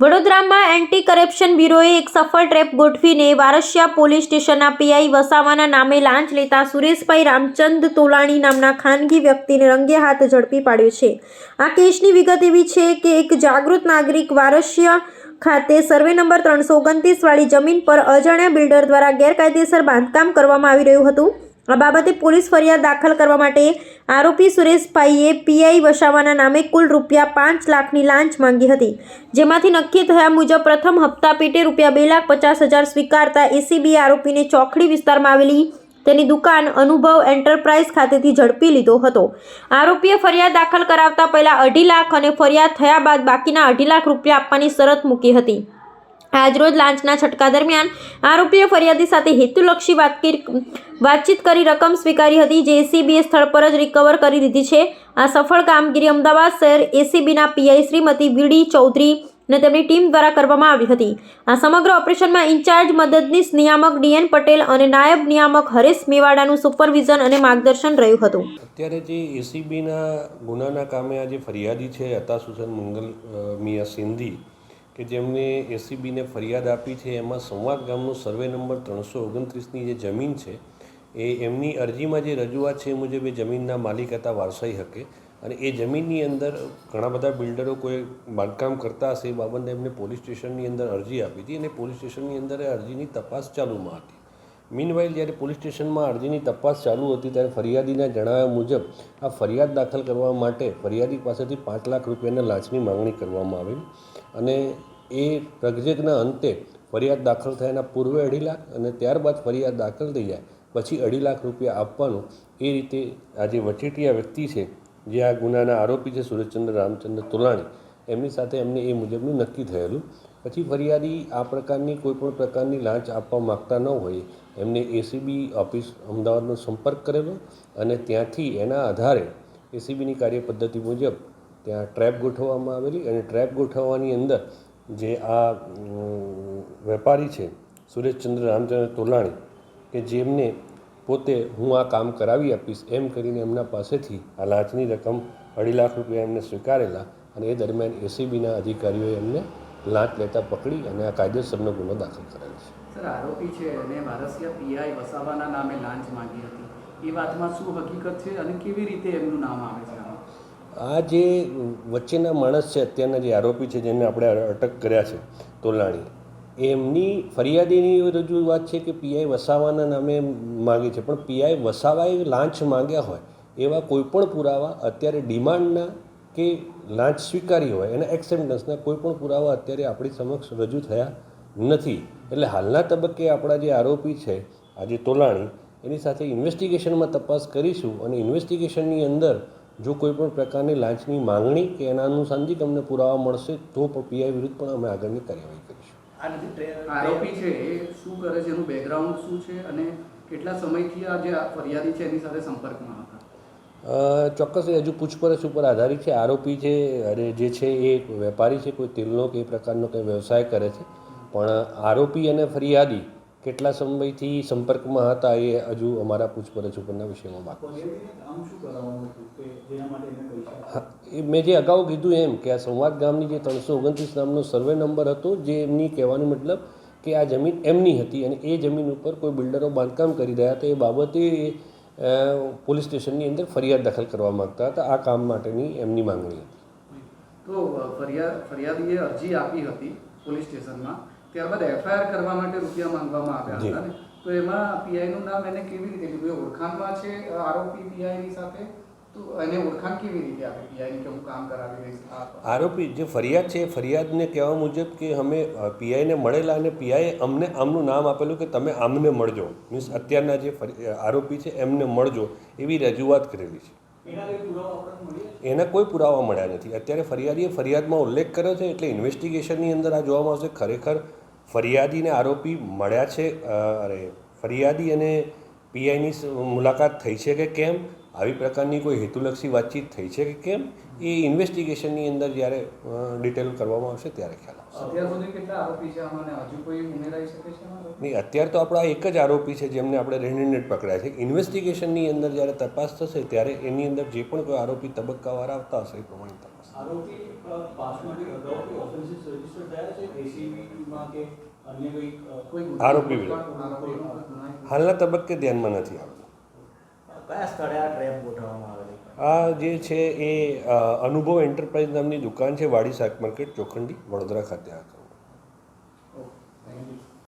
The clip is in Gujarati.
વડોદરામાં એન્ટી કરપ્શન બ્યુરોએ એક સફળ ટ્રેપ ગોઠવીને વારસિયા પોલીસ સ્ટેશનના પીઆઈ વસાવાના નામે લાંચ લેતા સુરેશભાઈ રામચંદ તોલાણી નામના ખાનગી વ્યક્તિને રંગે હાથ ઝડપી પાડ્યો છે. આ કેસની વિગત એવી છે કે એક જાગૃત નાગરિક વારસિયા ખાતે સર્વે નંબર ત્રણસો ઓગણત્રીસ વાળી જમીન પર અજાણ્યા બિલ્ડર દ્વારા ગેરકાયદેસર બાંધકામ કરવામાં આવી રહ્યું હતું. આ બાબતે પોલીસ ફરિયાદ દાખલ કરવા માટે આરોપી સુરેશભાઈએ પીઆઈ વસાવાના નામે કુલ રૂપિયા પાંચ લાખની લાંચ માંગી હતી. જેમાંથી નક્કી થયા મુજબ પ્રથમ હપ્તા પેટે રૂપિયા બે લાખ પચાસ હજાર સ્વીકારતા એસીબીએ આરોપીને ચોકડી વિસ્તારમાં આવેલી તેની દુકાન અનુભવ એન્ટરપ્રાઇઝ ખાતેથી ઝડપી લીધો હતો. આરોપીએ ફરિયાદ દાખલ કરાવતા પહેલાં અઢી લાખ અને ફરિયાદ થયા બાદ બાકીના અઢી લાખ રૂપિયા આપવાની શરત મૂકી હતી. આજરોજ લાંચના છટકા દરમિયાન આરોપીએ ફરિયાદી સાથે હેતુલક્ષી વાતચીત કરી રકમ સ્વીકારી હતી જે એસીબીએ સ્થળ પર જ રિકવર કરી લીધી છે. આ સફળ કામગીરી અમદાવાદ શહેર એસીબીના પીઆઈ શ્રીમતી વીડી ચૌધરી અને તેમની ટીમ દ્વારા કરવામાં આવી હતી. આ સમગ્ર ઓપરેશનમાં ઇન્ચાર્જ મદદનીશ નિયામક ડીએન પટેલ અને નાયબ નિયામક હરેશ મેવાડાનું સુપરવિઝન અને માર્ગદર્શન રહ્યું હતું. અત્યારે જે એસીબીના ગુનાના કામે આ જે ફરિયાદી છે અતાશ હુસેન મંગલ મિયા સિંધી, કે જેમને એસીબીને ફરિયાદ આપી છે, એમાં સંવાદ ગામનો સર્વે નંબર ત્રણસો ઓગણત્રીસની જે જમીન છે, એ એમની અરજીમાં જે રજૂઆત છે એ મુજબ એ જમીનના માલિક હતા વારસાઈ હકે. અને એ જમીનની અંદર ઘણા બધા બિલ્ડરો કોઈ બાંધકામ કરતા હશે એ બાબતે એમને પોલીસ સ્ટેશનની અંદર અરજી આપી હતી અને પોલીસ સ્ટેશનની અંદર એ અરજીની તપાસ ચાલુમાં હતી. મીનવાઇલ જ્યારે પોલીસ સ્ટેશનમાં અરજીની તપાસ ચાલુ હતી ત્યારે ફરિયાદીના જણાવ્યા મુજબ આ ફરિયાદ દાખલ કરવા માટે ફરિયાદી પાસેથી પાંચ લાખ રૂપિયાના લાંચની માંગણી કરવામાં આવેલી અને એ રકજકના અંતે ફરિયાદ દાખલ થયાના પૂર્વે અઢી લાખ અને ત્યારબાદ ફરિયાદ દાખલ થઈ જાય પછી અઢી લાખ રૂપિયા આપવાનું એ રીતે આ જે વચેટિયા વ્યક્તિ છે જે આ ગુનાના આરોપી છે સુરેશચંદ્ર રામચંદ્ર તોલાણી, એમની સાથે એમને એ મુજબનું નક્કી થયેલું. પછી ફરિયાદી આ પ્રકારની કોઈ પણ પ્રકારની લાંચ આપવા માગતા ન હોય, એમને એસીબી ઓફિસ અમદાવાદનો સંપર્ક કરેલો અને ત્યાંથી એના આધારે એસીબીની કાર્યપદ્ધતિ મુજબ ત્યાં ટ્રેપ ગોઠવવામાં આવેલી અને ટ્રેપ ગોઠવવાની અંદર જે આ વેપારી છે સુરેશચંદ્ર રામચંદ્ર તોલાણી, કે જેમને પોતે હું આ કામ કરાવી આપીશ એમ કરીને એમના પાસેથી આ લાંચની રકમ અઢી લાખ રૂપિયા એમને સ્વીકારેલા અને એ દરમિયાન એસીબીના અધિકારીઓએ એમને લાંચ લેતા પકડી અને આ કાયદેસરનો ગુનો દાખલ કરેલો છે. સર આરોપી છે અને વારસિયા પીઆઈ વસાવાના નામે લાંચ માંગી હતી. એ વાતમાં શું હકીકત છે અને કેવી રીતે એમનું નામ આવે છે આ જે વચ્ચેના માણસ છે અત્યારના જે આરોપી છે જેને આપણે અટક કર્યા છે તોલાણી એમની ફરિયાદીની રજૂઆત છે કે પીઆઈ વસાવાના નામે માગે છે. પણ પીઆઈ વસાવાએ લાંચ માંગ્યા હોય, એવા કોઈપણ પુરાવા અત્યારે ડિમાન્ડના કે લાંચ સ્વીકારી હોય, એના એક્સેપ્ટન્સના કોઈપણ પુરાવા અત્યારે આપણી સમક્ષ રજૂ થયા નથી. એટલે હાલના તબક્કે આપણા જે આરોપી છે, આજે તોલાણી, એની સાથે ઇન્વેસ્ટિગેશનમાં તપાસ કરીશું અને ઇન્વેસ્ટિગેશનની અંદર જો કોઈ પણ પ્રકારની લાંચની માંગણી કે એના અનુસાંધિક અમને પુરાવા મળશે, તો પીઆઈ વિરુદ્ધ પણ અમે આગળની કાર્યવાહી કરીશું. આરોપી છે એ શું કરે છે એનું બેકગ્રાઉન્ડ શું છે અને કેટલા સમયથી આ જે આ ફરિયાદી છે એની સાથે સંપર્કમાં હતા? ચોક્કસ હજુ પૂછપરછ ઉપર આધારિત છે. આરોપી છે અને જે છે એ વેપારી છે કોઈ તેલનો કે એ પ્રકારનો કંઈ વ્યવસાય કરે છે. પણ આરોપી અને ફરિયાદી કેટલા સમયથી સંપર્કમાં હતા એ હજુ અમારા પૂછપરછ ઉપરના વિષયમાં બાકી એ મેં જે અગાઉ કીધું એમ કે આ સંવાદ ગામની જે ત્રણસો ઓગણત્રીસ નામનો સર્વે નંબર હતો જે એમની કહેવાનો મતલબ કે આ જમીન એમની હતી અને એ જમીન ઉપર કોઈ બિલ્ડરો બાંધકામ કરી રહ્યા હતા એ બાબતે પોલીસ સ્ટેશનની અંદર ફરિયાદ દાખલ કરવા માગતા હતા. આ કામ માટેની એમની માંગણી હતી. તો ફરિયાદ ફરિયાદીએ અરજી આપી હતી પોલીસ સ્ટેશનમાં. ત્યારબાદ એફઆઈઆર કરવા માટે રૂપિયા માંગવામાં આવ્યા હતા ને. તો એમાં પીઆઈનું નામ એને કેવી રીતે લીધું એ ઓળખાણમાં છે આરોપી પીઆઈની સાથે? તો એને ઓળખાણ કેવી રીતે આપી? પીઆઈની કે હું કામ કરાવી દઈશ આ આરોપી જે ફરિયાદ છે એ ફરિયાદને કહેવા મુજબ કે અમે પીઆઈને મળેલા અને પીઆઈએ અમને આમનું નામ આપેલું કે તમે આમને મળજો. મીન્સ અત્યારના જે આરોપી છે એમને મળજો એવી રજૂઆત કરેલી છે. એના કોઈ પુરાવા મળ્યા નથી. અત્યારે ફરિયાદીએ ફરિયાદમાં ઉલ્લેખ કર્યો છે એટલે ઇન્વેસ્ટિગેશનની અંદર આ જોવામાં આવશે ખરેખર ફરિયાદીને આરોપી મળ્યા છે અરે ફરિયાદી અને પીઆઈની મુલાકાત થઈ છે કે કેમ? આવી પ્રકારની કોઈ હેતુલક્ષી વાતચીત થઈ છે કે કેમ? એ ઇન્વેસ્ટિગેશનની અંદર જ્યારે ડિટેલ કરવામાં આવશે ત્યારે ખ્યાલ આવશે. અત્યાર સુધી કેટલા આરોપી છે? આમાં અને હજુ કોઈ ઉમેરાઈ શકે છે આમાં? નહીં અત્યારે તો આપણા એક જ આરોપી છે જેમને આપણે રેન્ડેડ પકડ્યા છે. ઇન્વેસ્ટિગેશનની અંદર જ્યારે તપાસ થશે ત્યારે એની અંદર જે પણ કોઈ આરોપી તબક્કાવાર આવતા હશે એ પ્રમાણે તપાસ આરોપી આરોપી વિરુદ્ધ. હાલના તબક્કે ધ્યાનમાં નથી આવતું. આ જે છે એ અનુભવ એન્ટરપ્રાઇઝ નામની દુકાન છે વાડી શાક માર્કેટ ચોખંડી વડોદરા ખાતે આ